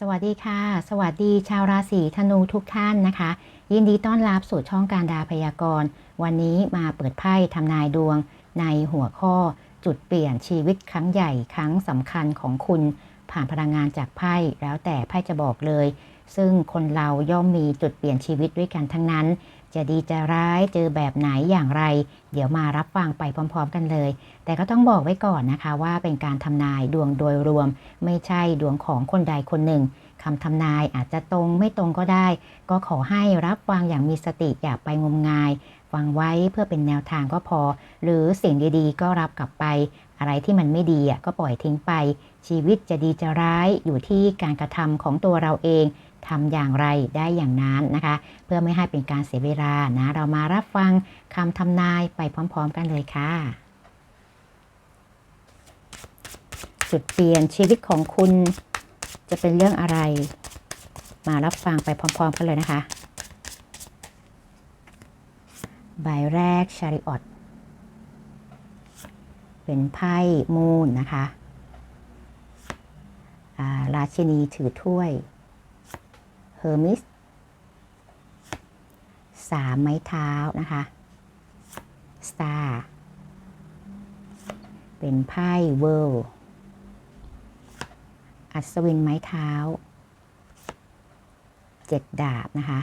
สวัสดีค่ะ สวัสดีชาวราศีธนูทุกท่านนะคะ ยินดีต้อนรับสู่ช่องการดาพยากรณ์ วันนี้มาเปิดไพ่ทำนายดวง ในหัวข้อ จุดเปลี่ยนชีวิตครั้งใหญ่ครั้งสำคัญของคุณ ผ่านพลังงานจากไพ่แล้วแต่ไพ่จะบอกเลย ซึ่งคนเราย่อมมีจุดเปลี่ยนชีวิตด้วยกันทั้งนั้น จะดีจะร้ายเจอแบบไหนอย่างไร เดี๋ยวมารับฟังไปพร้อม ๆ กันเลย แต่ก็ต้องบอกไว้ก่อนนะคะว่าเป็นการทำนายดวงโดยรวม ไม่ใช่ดวงของคนใดคนหนึ่งคำทำนายอาจจะตรงไม่ตรงก็ได้ ก็ขอให้รับฟังอย่างมีสติอย่าไปงมงายฟังไว้เพื่อเป็นแนวทางก็พอ หรือสิ่งดีๆ ก็รับกลับไป อะไรที่มันไม่ดีก็ปล่อยทิ้งไป ชีวิตจะดีจะร้ายอยู่ที่การกระทำของตัวเราเอง ทำอย่างไรได้อย่างนั้นนะคะ เพื่อไม่ให้เป็นการเสียเวลานะ เรามารับฟังคำทำนายไปพร้อม ๆ กันเลยค่ะ จุดเปลี่ยนชีวิตของคุณจะเป็นเรื่องอะไร มารับฟังไปพร้อม ๆ กันเลยนะคะ ใบแรกชาริออตเป็นไพ่มูนนะคะราชินีถือถ้วย เฮอร์มิสสามไม้เท้านะคะสตาร์เป็นไพ่เวิลอัศวินไม้เท้าเจ็ดดาบนะคะ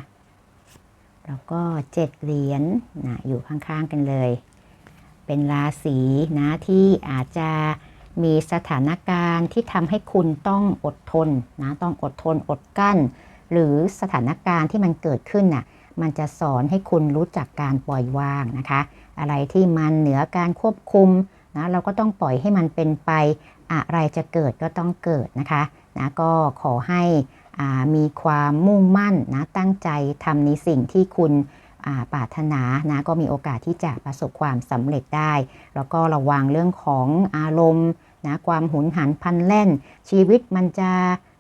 แล้วก็เจ็ดเหรียญนะอยู่ข้างๆกันเลย เป็นราศีนะที่อาจจะมีสถานการณ์ที่ทำให้คุณต้องอดทนนะต้องอดทนอดกั้น หรือสถานการณ์ที่มันเกิดขึ้นน่ะมันจะสอนให้คุณรู้จักการปล่อยวางนะคะ อะไรที่มันเหนือการควบคุมนะเราก็ต้องปล่อยให้มันเป็นไป อะไรจะเกิดก็ต้องเกิดนะคะนะก็ขอให้มีความมุ่งมั่นนะตั้งใจทำในสิ่งที่คุณปรารถนานะก็มีโอกาสที่จะประสบความสำเร็จได้ แล้วก็ระวังเรื่องของอารมณ์นะความหุนหันพันแล่น ชีวิตมันจะ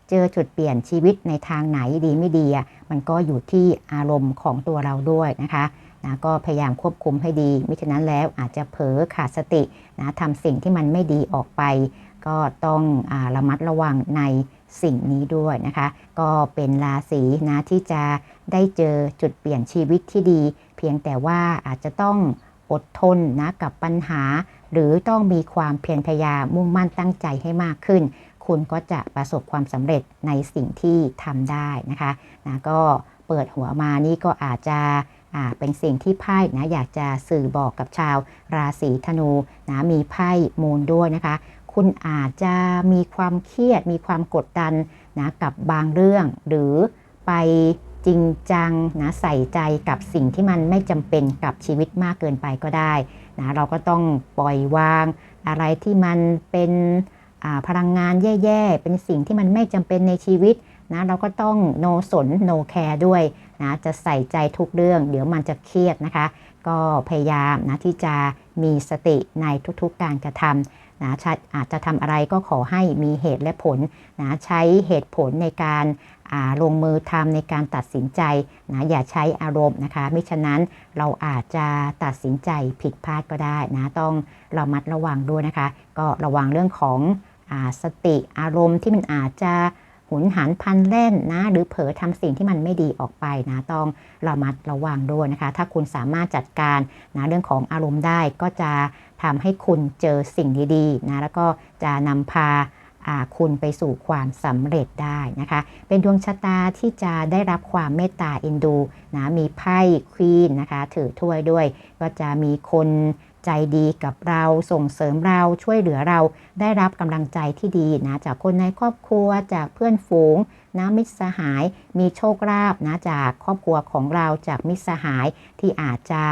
เจอจุดเปลี่ยนชีวิตในทางไหนดีไม่ดีมันก็อยู่ที่อารมณ์ของตัวเราด้วยนะคะนะก็พยายามควบคุมให้ดี มิฉะนั้นแล้วอาจจะเผลอขาดสตินะทำสิ่งที่มันไม่ดีออกไป ก็ต้องอระมัดระวังในสิ่งนี้ด้วยนะคะ ก็เป็นราศีนะที่จะได้เจอจุดเปลี่ยนชีวิตที่ดี เพียงแต่ว่าอาจจะต้องอดทนนะกับปัญหา หรือต้องมีความเพียรพยายามมุ่งมั่นตั้งใจให้มากขึ้น คุณก็จะประสบความสำเร็จในสิ่งที่ทำได้นะคะนะก็เปิดหัวมานี่ก็อาจจะเป็นสิ่งที่ไพ่นะอยากจะสื่อบอกกับชาวราศีธนูนะมีไพ่มูลด้วยนะคะ คุณอาจจะมีความเครียด มีความกดดันนะกับบางเรื่อง หรือไปจริงจังนะใส่ใจกับสิ่งที่มันไม่จำเป็นกับชีวิตมากเกินไปก็ได้นะเราก็ต้องปล่อยวางอะไรที่มันเป็น พลังงานแย่ๆ เป็นสิ่งที่มันไม่จำเป็นในชีวิตนะเราก็ต้องโนสนโนแคร์ด้วยนะจะใส่ใจทุกเรื่อง เดี๋ยวมันจะเครียดนะคะ ก็พยายามนะที่จะมีสติในทุกๆการกระทำนะอาจจะทำอะไรก็ขอให้มีเหตุและผลนะใช้เหตุผลในการลงมือทำในการตัดสินใจนะอย่าใช้อารมณ์นะคะไม่ฉะนั้นเราอาจจะตัดสินใจผิดพลาดก็ได้นะต้องระมัดระวังด้วยนะคะ ก็ระวังเรื่องของ สติอารมณ์ที่มันอาจจะหุนหันพันเล่นนะ หรือเผลอทำสิ่งที่มันไม่ดีออกไปนะต้องระมัดระวังด้วยนะคะ ถ้าคุณสามารถจัดการนะเรื่องของอารมณ์ได้ก็จะทำให้คุณเจอสิ่งดีๆนะแล้วก็จะนำพาคุณไปสู่ความสำเร็จได้นะคะ เป็นดวงชะตาที่จะได้รับความเมตตาเอ็นดูนะมีไพ่ควีนนะคะ ถือถ้วยด้วย ก็จะมีคน ใจดีกับเราส่งเสริมเราช่วยเหลือเราได้รับกำลังใจที่ดีนะจากคนในครอบครัวจากเพื่อนฝูงนะมิตรสหายมีโชคลาภนะจากครอบครัวของเราจากมิตรสหายที่อาจจะ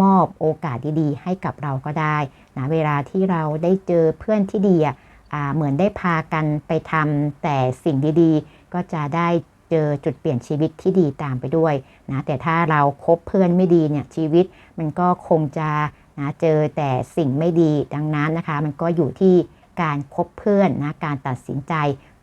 มอบโอกาสดีๆ ให้กับเราก็ได้นะเวลาที่เราได้เจอเพื่อนที่ดีอะเหมือนได้พากันไปทำแต่สิ่งดีๆ ก็จะได้เจอจุดเปลี่ยนชีวิตที่ดีตามไปด้วยนะแต่ถ้าเราครบเพื่อนไม่ดีเนี่ยชีวิตมันก็คงจะ นะเจอแต่สิ่งไม่ดีดังนั้นนะคะ มันก็อยู่ที่การคบเพื่อนนะการตัดสินใจ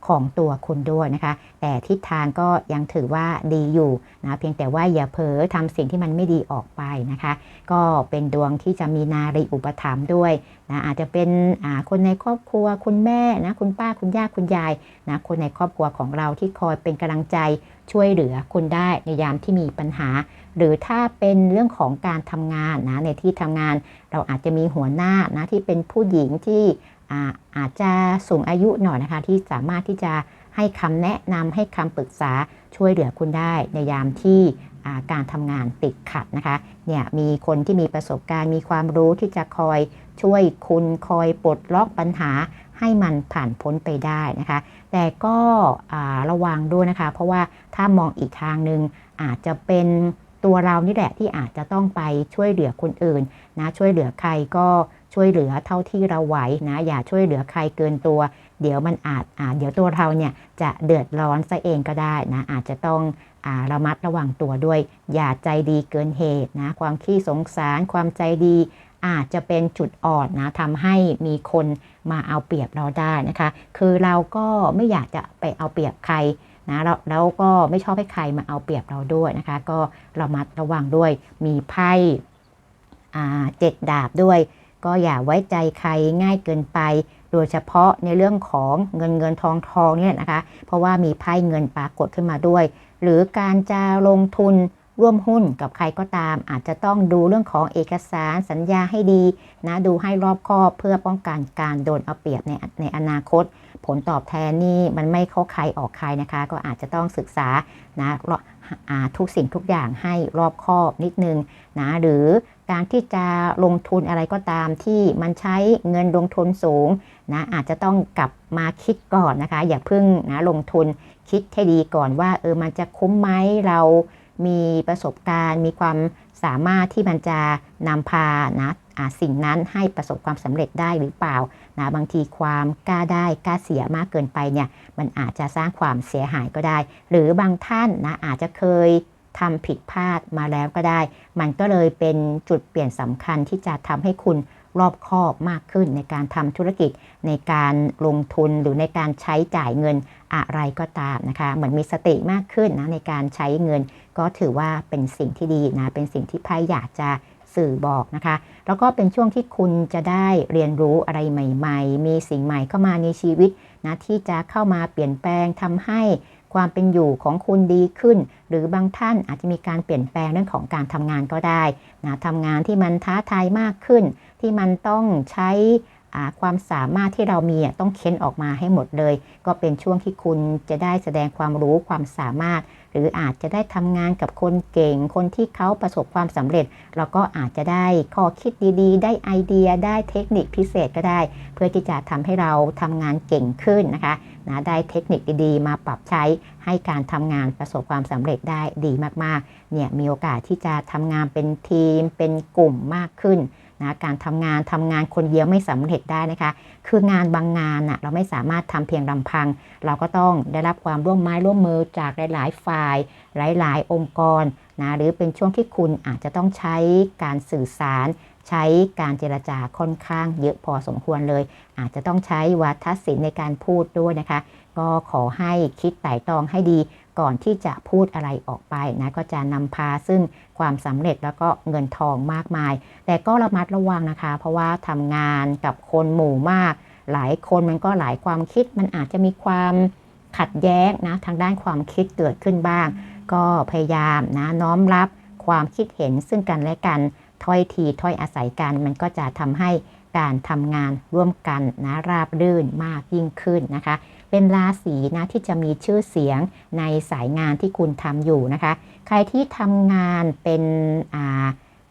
ของตัวคุณด้วยนะคะ แต่ทิศทางก็ยังถือว่าดีอยู่นะเพียงแต่ว่าอย่าเผลอทำสิ่งที่มันไม่ดีออกไปนะคะ ก็เป็นดวงที่จะมีนารีอุปถัมภ์ด้วยนะอาจจะเป็นคนในครอบครัวคุณแม่นะคุณป้าคุณย่าคุณยายนะคนในครอบครัวของเราที่คอยเป็นกำลังใจช่วยเหลือคุณได้ในยามที่มีปัญหา หรือถ้าเป็นเรื่องของการทำงานนะในที่ทำงานเราอาจจะมีหัวหน้านะที่เป็นผู้หญิงที่อาอาจจะสูงอายุหน่อยนะคะที่สามารถที่จะให้คำแนะนำให้คำปรึกษาช่วยเหลือคุณได้ในยามที่การทำงานติดขัดนะคะเนี่ยมีคนที่มีประสบการณ์ มีความรู้ที่จะคอยช่วยคุณคอยปลดล็อกปัญหาให้มันผ่านพ้นไปได้นะคะ แต่ก็ระวังด้วยนะคะ เพราะว่าถ้ามองอีกทางหนึ่งอาจจะเป็น ตัวเรานี่แหละที่อาจจะต้องไปช่วยเหลือคนอื่นนะช่วยเหลือใครก็ช่วยเหลือเท่าที่เราไหวนะอย่าช่วยเหลือใครเกินตัว เดี๋ยวมันอาจอาจเดี๋ยวตัวเราเนี่ยจะเดือดร้อนซะเองก็ได้นะอาจจะต้องอาระมัดระวังตัวด้วย อย่าใจดีเกินเหตุนะความขี้สงสารความใจดีอาจจะเป็นจุดอ่อนนะทำให้มีคนมาเอาเปรียบเราได้นะคะ คือเราก็ไม่อยากจะไปเอาเปรียบใคร นะแล้วแล้วก็ไม่ชอบให้ใครมาเอาเปรียบเราด้วยนะคะ ก็ระมัดระวังด้วยมีไพ่เจ็ดดาบด้วย ก็อย่าไว้ใจใครง่ายเกินไป โดยเฉพาะในเรื่องของเงินเงินทองทองเนี่ยนะคะ เพราะว่ามีไพ่เงินปรากฏขึ้นมาด้วย หรือการจะลงทุนร่วมหุ้นกับใครก็ตาม อาจจะต้องดูเรื่องของเอกสารสัญญาให้ดีนะดูให้รอบคอบเพื่อป้องกันการโดนเอาเปรียบในในอนาคต ผลตอบแทนนี่มันไม่เข้าใครออกใครนะคะ ก็อาจจะต้องศึกษานะทุกสิ่งทุกอย่างให้รอบคอบนิดนึงนะหรือการที่จะลงทุนอะไรก็ตามที่มันใช้เงินลงทุนสูงนะอาจจะต้องกลับมาคิดก่อนนะคะ อย่าเพิ่งนะลงทุนคิดให้ดีก่อนว่าเออมันจะคุ้มไหมเรามีประสบการณ์ มีความสามารถที่มันจะนำพานะ สิ่งนั้นให้ประสบความสำเร็จได้หรือเปล่านะบางทีความกล้าได้กล้าเสียมากเกินไปเนี่ยมันอาจจะสร้างความเสียหายก็ได้ หรือบางท่านนะอาจจะเคยทำผิดพลาดมาแล้วก็ได้ มันก็เลยเป็นจุดเปลี่ยนสำคัญที่จะทำให้คุณรอบคอบมากขึ้นในการทำธุรกิจในการลงทุนหรือในการใช้จ่ายเงินอะไรก็ตามนะคะเหมือนมีสติมากขึ้นนะในการใช้เงิน ก็ถือว่าเป็นสิ่งที่ดีนะเป็นสิ่งที่ไพ่อยากจะ สื่อบอกนะคะ แล้วก็เป็นช่วงที่คุณจะได้เรียนรู้อะไรใหม่ ๆ มีสิ่งใหม่เข้ามาในชีวิตนะที่จะเข้ามาเปลี่ยนแปลงทำให้ความเป็นอยู่ของคุณดีขึ้น หรือบางท่านอาจจะมีการเปลี่ยนแปลงเรื่องของการทำงานก็ได้นะทำงานที่มันท้าทายมากขึ้น ที่มันต้องใช้ ความสามารถที่เรามีต้องเค้นออกมาให้หมดเลย ก็เป็นช่วงที่คุณจะได้แสดงความรู้ความสามารถ หรืออาจจะได้ทำงานกับคนเก่ง คนที่เขาประสบความสำเร็จ เราก็อาจจะได้ข้อคิดดีๆ ได้ไอเดียได้เทคนิคพิเศษก็ได้ เพื่อที่จะทำให้เราทำงานเก่งขึ้นนะคะนะได้เทคนิคดีๆ มาปรับใช้ให้การทำงานประสบความสำเร็จได้ดีมากๆเนี่ยมีโอกาสที่จะทำงานเป็นทีมเป็นกลุ่มมากขึ้น นะการทำงานทำงานคนเดียวไม่สำเร็จได้นะคะ คืองานบางงานน่ะเราไม่สามารถทำเพียงลำพัง เราก็ต้องได้รับความร่วมไม้ร่วมมือจากหลาย ๆ ฝ่าย หลาย ๆ องค์กรนะหรือเป็นช่วงที่คุณอาจจะต้องใช้การสื่อสาร ใช้การเจรจาค่อนข้างเยอะพอสมควรเลย อาจจะต้องใช้วาทศิลป์ในการพูดด้วยนะคะ ก็ขอให้คิดไต่ตองให้ดี ก่อนที่จะพูดอะไรออกไปนะก็จะนำพาซึ่งความสำเร็จแล้วก็เงินทองมากมาย แต่ก็ระมัดระวังนะคะ เพราะว่าทำงานกับคนหมู่มาก หลายคนมันก็หลายความคิดมันอาจจะมีความขัดแย้งนะทางด้านความคิดเกิดขึ้นบ้าง ก็พยายามนะน้อมรับความคิดเห็นซึ่งกันและกันถ้อยทีถ้อยอาศัยกัน มันก็จะทำให้การทำงานร่วมกันนะราบรื่นมากยิ่งขึ้นนะคะ เป็นราศีนะที่จะมีชื่อเสียงในสายงานที่คุณทำอยู่นะคะ ใครที่ทำงานเป็น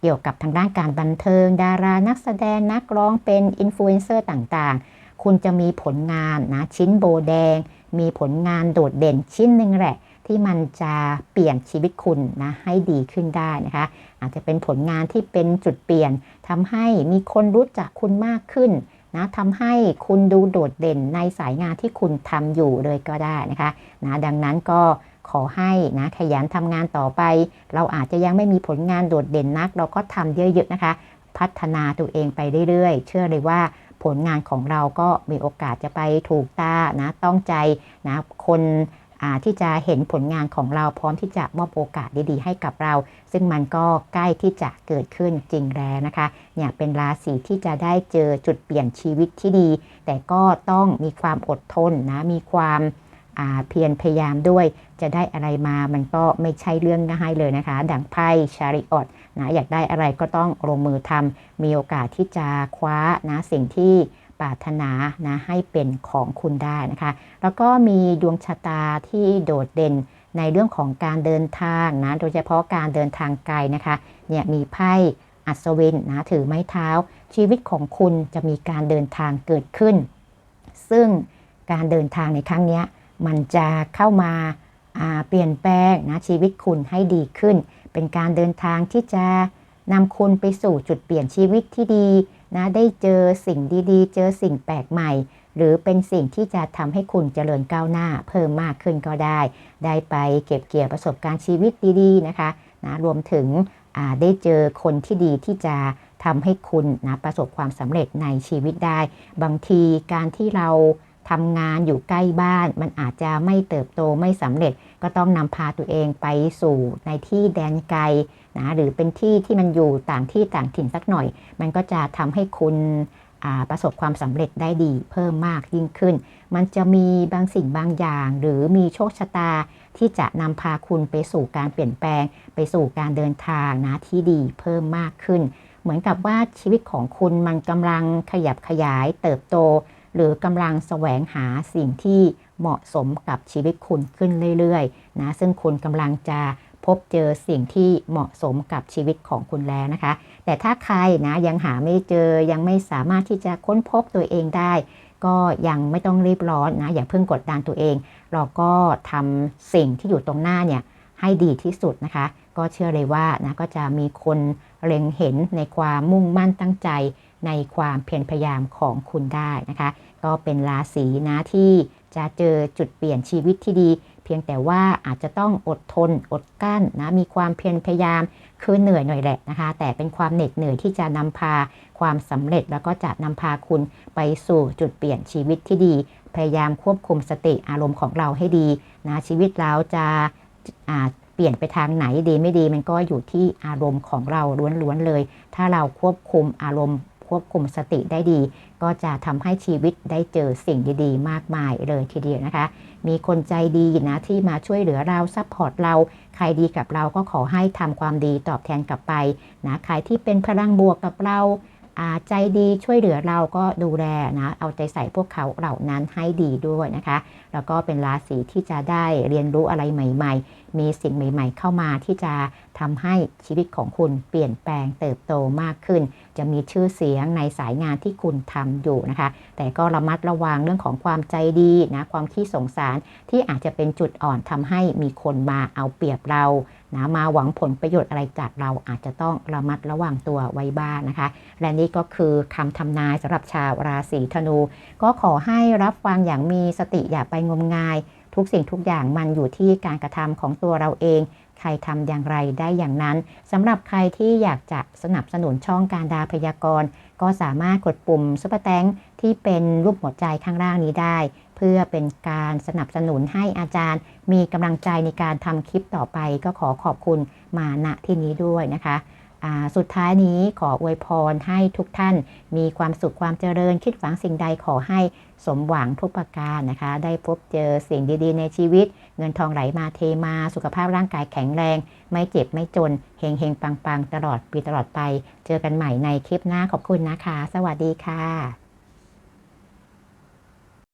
เกี่ยวกับทางด้านการบันเทิง ดารานักแสดงนักร้องเป็นอินฟลูเอนเซอร์ต่างๆ คุณจะมีผลงานนะชิ้นโบแดง มีผลงานโดดเด่นชิ้นหนึ่งแหละที่มันจะเปลี่ยนชีวิตคุณนะให้ดีขึ้นได้นะคะ อาจจะเป็นผลงานที่เป็นจุดเปลี่ยนทำให้มีคนรู้จักคุณมากขึ้น นะทำให้คุณดูโดดเด่นในสายงานที่คุณทำอยู่เลยก็ได้นะคะนะดังนั้นก็ขอให้นะขยันทำงานต่อไป เราอาจจะยังไม่มีผลงานโดดเด่นนัก เราก็ทำเยอะๆนะคะ พัฒนาตัวเองไปเรื่อยๆ เชื่อเลยว่าผลงานของเราก็มีโอกาสจะไปถูกตานะต้องใจนะคน ที่จะเห็นผลงานของเราพร้อมที่จะมอบโอกาสดีๆ ให้กับเรา ซึ่งมันก็ใกล้ที่จะเกิดขึ้นจริงแล้วนะคะเนี่ยเป็นราศีที่จะได้เจอจุดเปลี่ยนชีวิตที่ดี แต่ก็ต้องมีความอดทนนะมีความเพียรพยายามด้วยจะได้อะไรมามันก็ไม่ใช่เรื่องง่ายเลยนะคะ ดังไพ่ชาริออตนะอยากได้อะไรก็ต้องลงมือทำมีโอกาสที่จะคว้านะสิ่งที่ ปรารถนานะให้เป็นของคุณได้นะคะ แล้วก็มีดวงชะตาที่โดดเด่นในเรื่องของการเดินทางนะ โดยเฉพาะการเดินทางไกลนะคะ เนี่ยมีไพ่อัศวินนะถือไม้เท้า ชีวิตของคุณจะมีการเดินทางเกิดขึ้น ซึ่งการเดินทางในครั้งนี้มันจะเข้ามาเปลี่ยนแปลงนะชีวิตคุณให้ดีขึ้น เป็นการเดินทางที่จะนำคุณไปสู่จุดเปลี่ยนชีวิตที่ดี นะได้เจอสิ่งดีๆ เจอสิ่งแปลกใหม่ หรือเป็นสิ่งที่จะทำให้คุณเจริญก้าวหน้า เพิ่มมากขึ้นก็ได้ ได้ไปเก็บเกี่ยวประสบการณ์ชีวิตดีๆนะคะนะรวมถึงได้เจอคนที่ดีที่จะทำให้คุณนะประสบความสำเร็จในชีวิตได้ บางทีการที่เราทำงานอยู่ใกล้บ้าน มันอาจจะไม่เติบโตไม่สำเร็จ ก็ต้องนำพาตัวเองไปสู่ในที่แดนไกล นะหรือเป็นที่ที่มันอยู่ต่างที่ต่างถิ่นสักหน่อย มันก็จะทำให้คุณประสบความสำเร็จได้ดีเพิ่มมากยิ่งขึ้น มันจะมีบางสิ่งบางอย่าง หรือมีโชคชะตาที่จะนำพาคุณไปสู่การเปลี่ยนแปลง ไปสู่การเดินทางนะที่ดีเพิ่มมากขึ้น เหมือนกับว่าชีวิตของคุณมันกำลังขยับขยายเติบโต หรือกำลังแสวงหาสิ่งที่เหมาะสมกับชีวิตคุณขึ้นเรื่อยๆนะซึ่งคุณกำลังจะ พบเจอสิ่งที่เหมาะสมกับชีวิตของคุณแล้วนะคะ แต่ถ้าใครนะยังหาไม่เจอยังไม่สามารถที่จะค้นพบตัวเองได้ ก็ยังไม่ต้องรีบร้อนนะอย่าเพิ่งกดดันตัวเอง เราก็ทำสิ่งที่อยู่ตรงหน้าเนี่ยให้ดีที่สุดนะคะ ก็เชื่อเลยว่านะก็จะมีคนเล็งเห็นในความมุ่งมั่นตั้งใจในความเพียรพยายามของคุณได้นะคะ ก็เป็นราศีนะที่จะเจอจุดเปลี่ยนชีวิตที่ดี พียงแต่ว่าอาจจะต้องอดทนอดกั้นนะมีความเพียรพยายามคือเหนื่อยหน่อยแหละนะคะ แต่เป็นความเหน็ดเหนื่อยที่จะนำพาความสำเร็จแล้วก็จะนำพาคุณไปสู่จุดเปลี่ยนชีวิตที่ดี พยายามควบคุมสติอารมณ์ของเราให้ดีนะชีวิตเราจะเปลี่ยนไปทางไหนดีไม่ดี มันก็อยู่ที่อารมณ์ของเราล้วนๆเลย ถ้าเราควบคุมอารมณ์ควบคุมสติได้ดี ก็จะทำให้ชีวิตได้เจอสิ่งดีๆ มากมายเลยทีเดียวนะคะ มีคนใจดีนะที่มาช่วยเหลือเราซัพพอร์ตเรา ใครดีกับเราก็ขอให้ทำความดีตอบแทนกลับไปนะใครที่เป็นพลังบวกกับเราใจดีช่วยเหลือเราก็ดูแลนะเอาใจใส่พวกเขาเหล่านั้นให้ดีด้วยนะคะ แล้วก็เป็นราศีที่จะได้เรียนรู้อะไรใหม่ ๆ มีสิ่งใหม่ ๆ เข้ามาที่จะทำให้ชีวิตของคุณเปลี่ยนแปลงเติบโตมากขึ้น จะมีชื่อเสียงในสายงานที่คุณทำอยู่นะคะ แต่ก็ระมัดระวังเรื่องของความใจดีนะความขี้สงสารที่อาจจะเป็นจุดอ่อนทำให้มีคนมาเอาเปรียบเรานะมาหวังผลประโยชน์อะไรจากเราอาจจะต้องระมัดระวังตัวไว้บ้างนะคะ และนี่ก็คือคำทำนายสำหรับชาวราศีธนู ก็ขอให้รับฟังอย่างมีสติอย่าไปงมงาย ทุกสิ่งทุกอย่างมันอยู่ที่การกระทำของตัวเราเอง ใครทำอย่างไรได้อย่างนั้นสำหรับใครที่อยากจะสนับสนุนช่องการดาพยากรณ์ ก็สามารถกดปุ่มซุปเปอร์แตงที่เป็นรูปหัวใจข้างล่างนี้ได้ เพื่อเป็นการสนับสนุนให้อาจารย์ มีกำลังใจในการทำคลิปต่อไปก็ขอขอบคุณมาณที่นี้ด้วยนะคะ สุดท้ายนี้ขออวยพรให้ทุกท่าน มีความสุขความเจริญคิดหวังสิ่งใดขอให้สมหวังทุกประการนะคะ ได้พบเจอสิ่งดีๆ ในชีวิต เงินทองไหลมาเทมาสุขภาพร่างกายแข็งแรง ไม่เจ็บไม่จนเฮงเฮงปังปังตลอดปีตลอดไป เจอกันใหม่ในคลิปหน้าขอบคุณนะคะ สวัสดีค่ะ